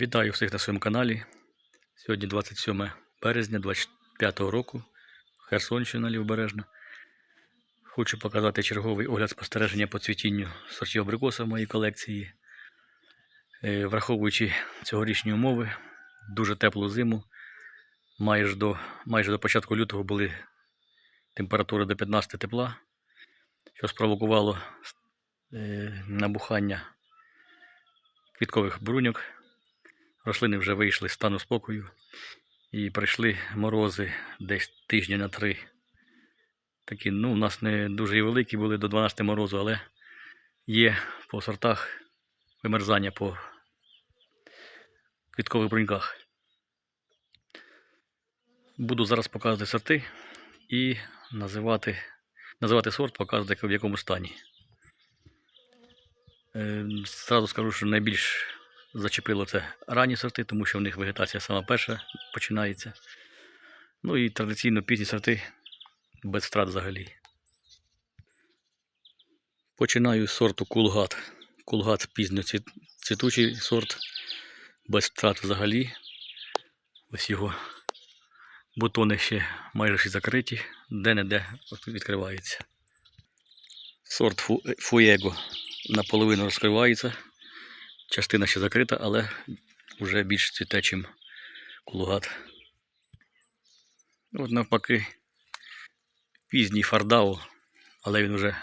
Вітаю всіх на своєму каналі. Сьогодні 27 березня 25 року. Херсонщина Лівобережна. Хочу показати черговий огляд спостереження по цвітінню сортів абрикоса в моїй колекції. Е, Враховуючи цьогорічні умови, дуже теплу зиму. Майже до, майже до початку лютого були температури до 15 тепла, що спровокувало е, набухання квіткових бруньок. Рослини вже вийшли з стану спокою і прийшли морози десь тижні на три. Такі, ну, у нас не дуже великі були до 12 морозу, але є по сортах вимерзання по квіткових бруньках. Буду зараз показувати сорти і називати, називати сорт, показувати в якому стані. Е, Зразу скажу, що найбільш зачепило це ранні сорти, тому що в них вегетація сама перша починається. Ну і традиційно пізні сорти без втрат взагалі. Починаю з сорту кулгат. Кулгат пізньо цвіт- цвітучий сорт, без втрат взагалі. Ось його бутони ще майже всі закриті, де-не-де відкривається. Сорт Фу- Фуего наполовину розкривається. Частина ще закрита, але вже більш цвіте, чим кулугат. От навпаки, пізній фардау, але він вже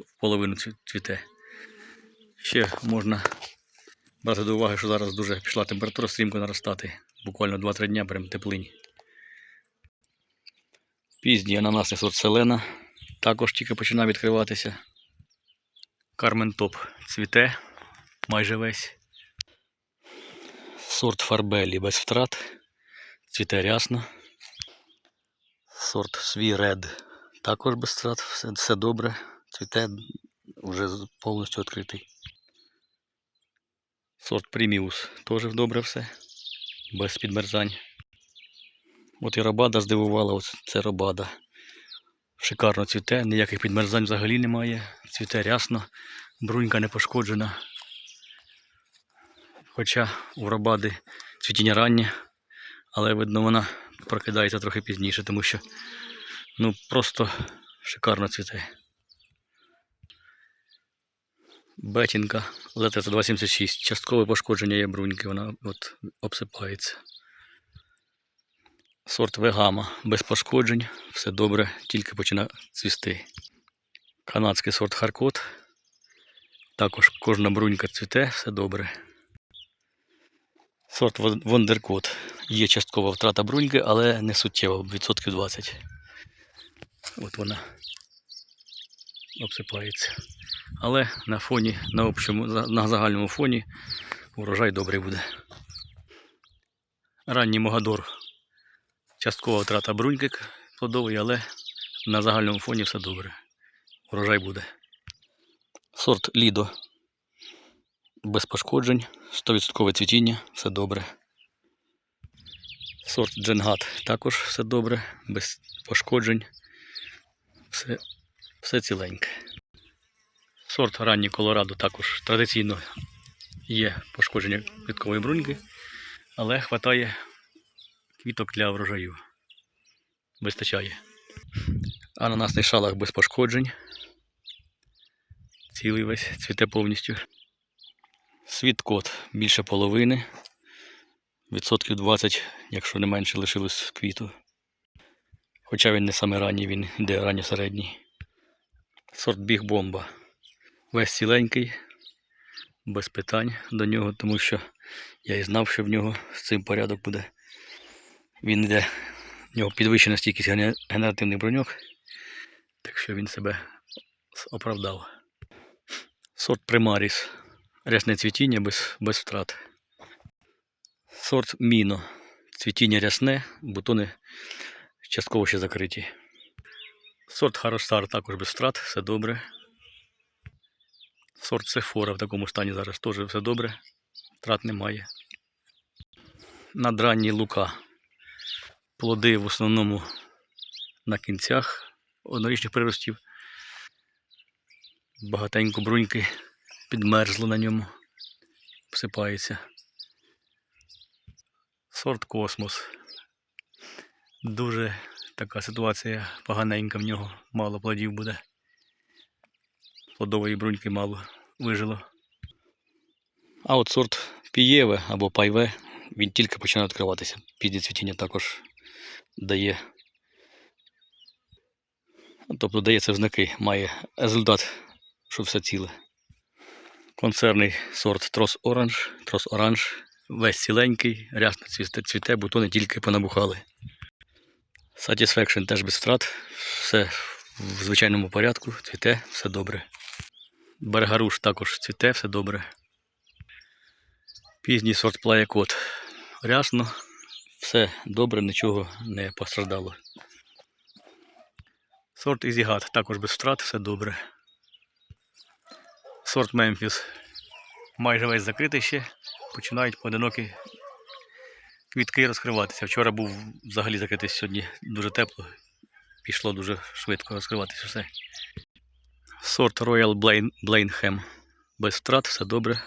в половину цвіте. Ще можна брати до уваги, що зараз дуже пішла температура стрімко наростати. Буквально 2-3 дня прям теплині. Пізній ананасний сорт селена також тільки починає відкриватися. Кармен Топ цвіте майже весь. Сорт Фарбелі без втрат. Цвіте рясно. Сорт Свій Ред також без втрат. Все, все добре. Цвіте вже повністю відкритий. Сорт Приміус теж добре все. Без підмерзань. От і робада здивувала, ось це робада. Шикарно цвіте, ніяких підмерзань взагалі немає. Цвіте рясно, брунька не пошкоджена. Хоча у робади цвітіння раннє, але видно вона прокидається трохи пізніше, тому що ну просто шикарно цвіте. Бетінка ЛТЦ 276. Часткове пошкодження є бруньки, вона от обсипається. Сорт Вегама без пошкоджень, все добре, тільки починає цвісти. Канадський сорт Харкот. Також кожна брунька цвіте, все добре. Сорт Вон- Вондеркот. Є часткова втрата бруньки, але не суттєво, відсотків 20. От вона обсипається. Але на фоні, на общому, на загальному фоні урожай добрий буде. Ранній Могадор. Часткова втрата бруньки плодової, але на загальному фоні все добре. Урожай буде. Сорт Лідо. Без пошкоджень, 100% цвітіння, все добре. Сорт Дженгат також все добре, без пошкоджень. Все, все ціленьке. Сорт ранній Колорадо також традиційно є пошкодження квіткової бруньки, але вистачає квіток для врожаю. Вистачає. Ананасний шалах без пошкоджень. Цілий весь цвіте повністю. Світкот більше половини. Відсотків 20, якщо не менше, лишилось квіту. Хоча він не саме ранній, він йде ранньо середній. Сорт біг бомба. Весь ціленький, без питань до нього, тому що я і знав, що в нього з цим порядок буде. Він йде, в нього підвищена стійкість гене- генеративних броньок, так що він себе оправдав. Сорт Примаріс. Рясне цвітіння без, без втрат. Сорт Міно. Цвітіння рясне, бутони частково ще закриті. Сорт Харостар також без втрат, все добре. Сорт Сефора в такому стані зараз теж все добре. Втрат немає. Надранні лука. Плоди в основному на кінцях однорічних приростів. Багатенько бруньки підмерзло на ньому. Всипається. Сорт космос. Дуже така ситуація поганенька в нього, мало плодів буде. Плодової бруньки мало вижило. А от сорт пієве або пайве, він тільки починає відкриватися. Пізні цвітіння також дає. Тобто дає це в знаки, має результат, що все ціле. Концерний сорт Трос Оранж, Трос Оранж, весь ціленький, рясно цвіте, бутони тільки понабухали. Satisfaction теж без втрат, все в звичайному порядку, цвіте, все добре. Бергаруш також цвіте, все добре. Пізній сорт плаякот. Рясно, все добре, нічого не постраждало. Сорт Ізігат також без втрат, все добре. Сорт Мемфіс. Майже весь закритий ще. Починають поодинокі квітки розкриватися. Вчора був взагалі закритий сьогодні дуже тепло. Пішло дуже швидко розкриватися все. Сорт Royal Blainham. Без втрат, все добре.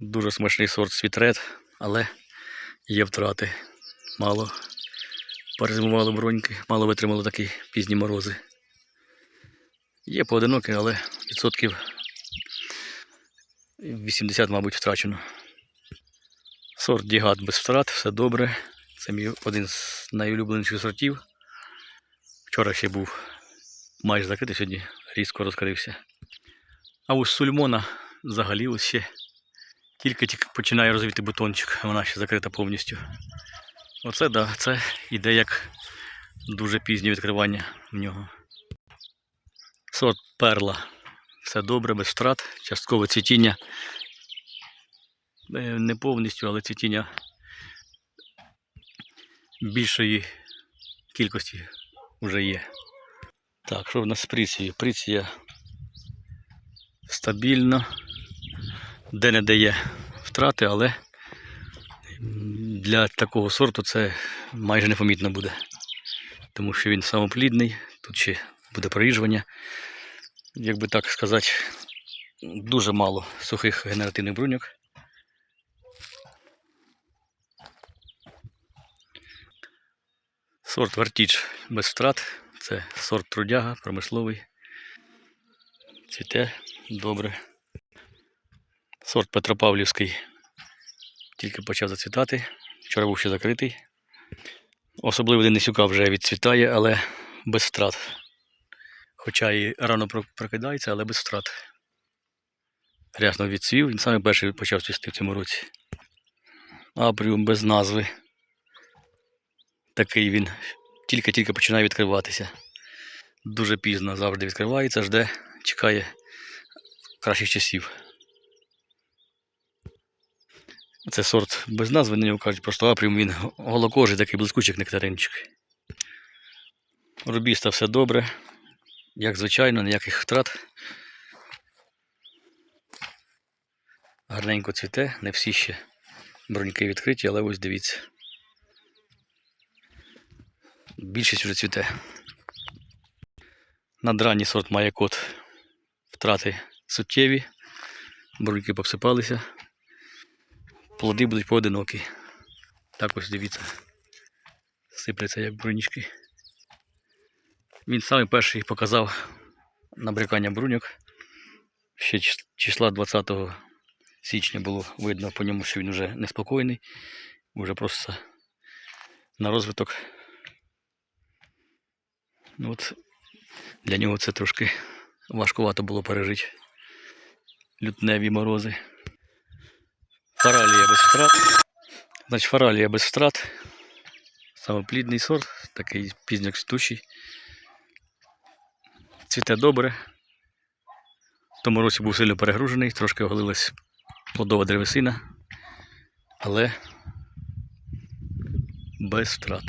Дуже смачний сорт Red, але є втрати. Мало перезимували броньки, мало витримало такі пізні морози. Є поодинокі, але відсотків 80, мабуть, втрачено. Сорт Дігат без втрат, все добре. Це мій один з найулюбленіших сортів. Вчора ще був майже закритий, сьогодні різко розкрився. А ось сульмона взагалі ось ще тільки-тільки починає розвити бутончик, вона ще закрита повністю. Оце да, це іде як дуже пізнє відкривання в нього. Сорт перла. Все добре, без втрат. Часткове цвітіння. Е, Не повністю, але цвітіння більшої кількості вже є. Так, що в нас з прицією? Приція стабільна, де не дає втрати, але для такого сорту це майже непомітно буде. Тому що він самоплідний, тут ще буде проїжджування. Як би так сказати, дуже мало сухих генеративних бруньок. Сорт Вертіч без втрат. Це сорт трудяга, промисловий. Цвіте добре. Сорт Петропавлівський тільки почав зацвітати. Вчора був ще закритий. Особливо Денисюка вже відцвітає, але без втрат. Хоча і рано прокидається, але без втрат. Рясно відцвів, він саме перший почав цвісти в цьому році. Апріум без назви. Такий він тільки-тільки починає відкриватися. Дуже пізно завжди відкривається, жде, чекає кращих часів. Це сорт без назви, на нього кажуть просто апріум, він голокожий, такий блискучий нектаринчик. Рубіста все добре, як звичайно, ніяких втрат. Гарненько цвіте, не всі ще броньки відкриті, але ось дивіться. Більшість вже цвіте. Надранній сорт має код втрати суттєві, бруньки попсипалися, плоди будуть поодинокі. Так ось дивіться, сипляться як брунічки. Він самий перший показав набрякання бруньок. Ще числа 20 січня було видно по ньому, що він вже неспокійний, вже просто на розвиток. Ну, От для нього це трошки важкувато було пережити. Лютневі морози. Фаралія без втрат. Значить, фаралія без втрат. Самоплідний сорт, такий пізньокстучий. Цвіте добре. В тому році був сильно перегружений, трошки оголилась плодова древесина, але без втрат.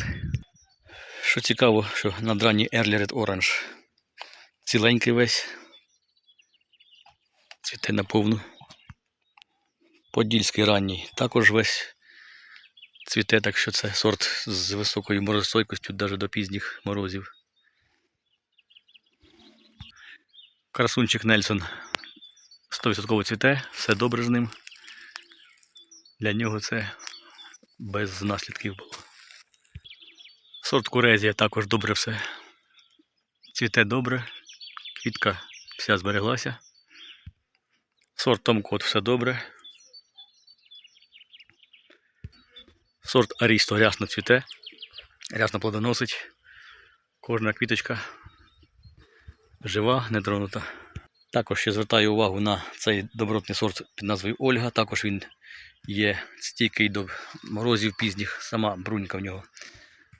Що цікаво, що на драні Early Red Orange ціленький весь. Цвіте наповну. Подільський ранній також весь цвіте, так що це сорт з високою морозостойкістю навіть до пізніх морозів. Красунчик Нельсон 100% цвіте, все добре з ним. Для нього це без наслідків було. Сорт Курезія також добре все. Цвіте добре, квітка вся збереглася. Сорт Томкот все добре. Сорт Арісто рясно цвіте, рясно плодоносить. Кожна квіточка жива, не тронута. Також ще звертаю увагу на цей добротний сорт під назвою Ольга. Також він є стійкий до морозів пізніх. Сама брунька в нього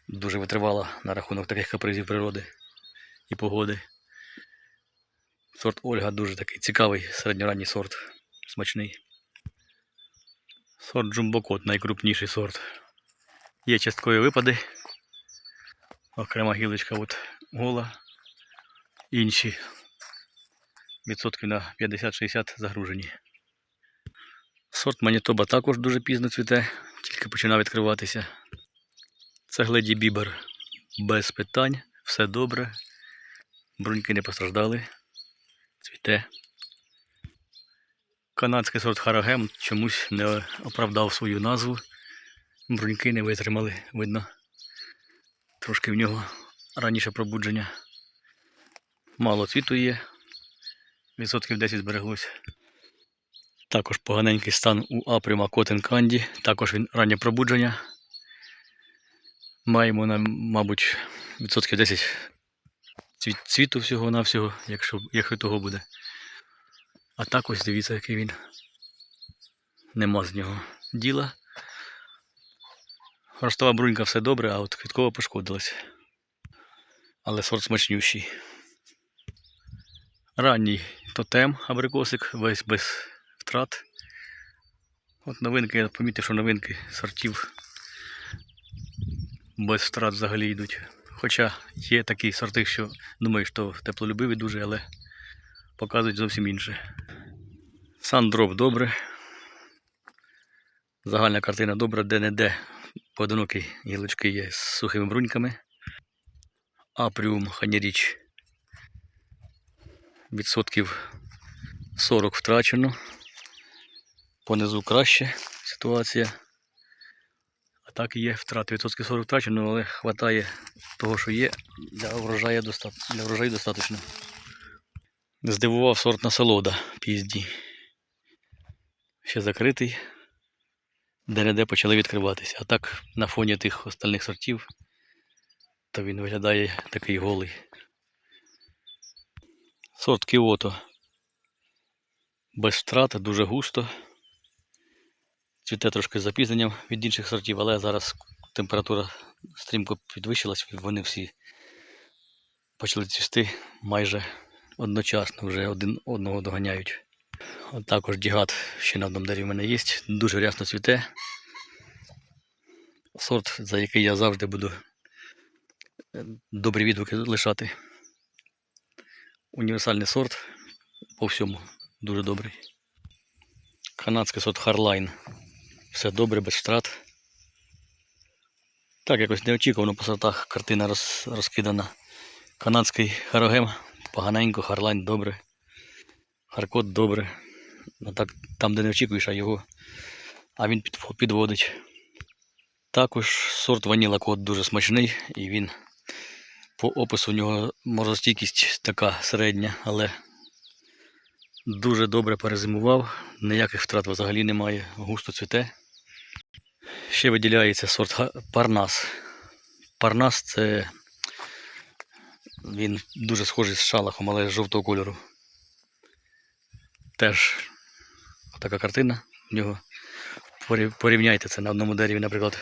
дуже витривала на рахунок таких капризів природи і погоди. Сорт Ольга дуже такий цікавий середньоранній сорт, смачний. Сорт Джумбокот найкрупніший сорт. Є часткові випади. Окрема гілочка от гола. Інші відсотків на 50-60 загружені. Сорт Манітоба також дуже пізно цвіте, тільки починав відкриватися. Це гледі бібер без питань, все добре. Бруньки не постраждали. Цвіте. Канадський сорт Харагем чомусь не оправдав свою назву. Бруньки не витримали, видно. Трошки в нього раніше пробудження. Мало цвіту є. Відсотків 10 збереглося. Також поганенький стан у апріма Candy. Також він раннє пробудження. Маємо, на, мабуть, відсотків 10 цвіт, цвіту всього-навсього, якщо, якщо того буде. А так ось дивіться, який він. Нема з нього діла. Ростова брунька все добре, а от квіткова пошкодилась. Але сорт смачнющий. Ранній тотем абрикосик, весь без втрат. От новинки, я помітив, що новинки сортів без втрат взагалі йдуть. Хоча є такі сорти, що думаю, що теплолюбиві дуже, але показують зовсім інше. Сандроп добре. Загальна картина добра, де-не-де поодинокі гілочки є з сухими бруньками. Апріум ханіріч відсотків 40 втрачено. Понизу краще ситуація. А так є втрати відсотків 40 втрачено, але вистачає того, що є, для врожаю, доста... для врожаю достатньо. Здивував сорт насолода пізді. Ще закритий, де-не-де почали відкриватися. А так на фоні тих остальних сортів, то він виглядає такий голий. Сорт Кіото. Без втрат, дуже густо. Цвіте трошки з запізненням від інших сортів, але зараз температура стрімко підвищилась, вони всі почали цвісти майже одночасно, вже один одного доганяють. От також дігат ще на одному дереві в мене є, дуже рясно цвіте. Сорт, за який я завжди буду е, добрі відгуки лишати. Універсальний сорт по всьому дуже добрий. Канадський сорт Харлайн. Все добре, без втрат. Так, якось неочікувано по сортах картина роз, розкидана. Канадський Харогем поганенько, Харлайн добре. Харкот добре. Ну, так, там, де не очікуєш, а його. А він підводить. Також сорт Ваніла Кот дуже смачний і він по опису у нього морозостійкість така середня, але дуже добре перезимував, ніяких втрат взагалі немає, густо цвіте. Ще виділяється сорт Парнас. Парнас це він дуже схожий з шалахом, але жовтого кольору. Теж така картина в нього. Порівняйте це на одному дереві, наприклад,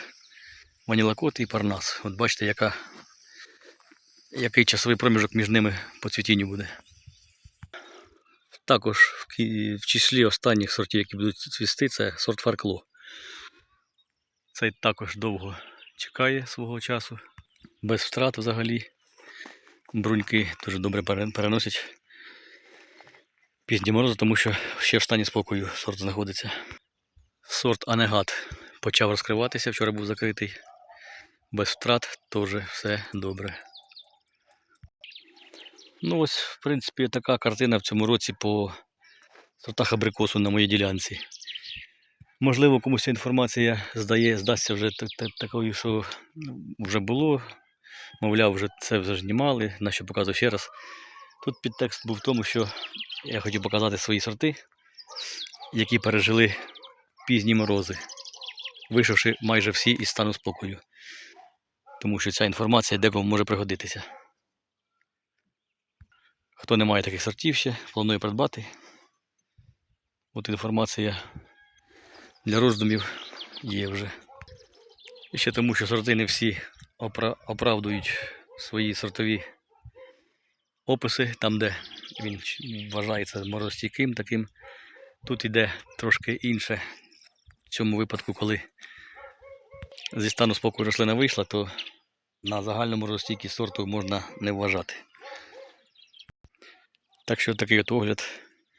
ванілакот і парнас. От бачите, яка який часовий проміжок між ними по цвітінню буде. Також в, числі останніх сортів, які будуть цвісти, це сорт фаркло. Цей також довго чекає свого часу, без втрат взагалі. Бруньки дуже добре переносять пізні морози, тому що ще в стані спокою сорт знаходиться. Сорт Анегат почав розкриватися, вчора був закритий. Без втрат теж все добре. Ну ось, в принципі, така картина в цьому році по сортах абрикосу на моїй ділянці. Можливо, комусь ця інформація здає, здасться вже та- та- такою, що ну, вже було. Мовляв, вже це вже знімали, на що показую ще раз. Тут підтекст був в тому, що я хотів показати свої сорти, які пережили пізні морози, вийшовши майже всі із стану спокою. Тому що ця інформація декому може пригодитися. Хто не має таких сортів ще, планує придбати. От інформація для роздумів є вже. І ще тому, що сорти не всі опра- оправдують свої сортові описи, там, де він вважається морозостійким таким. Тут іде трошки інше. В цьому випадку, коли зі стану спокою рослина вийшла, то на загальну морозостійкість сорту можна не вважати. Так що такий от огляд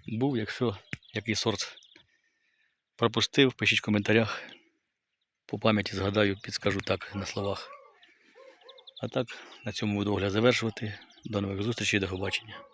був. Якщо який сорт пропустив, пишіть в коментарях. По пам'яті згадаю, підскажу так на словах. А так, на цьому буду огляд завершувати. До нових зустрічей, до побачення.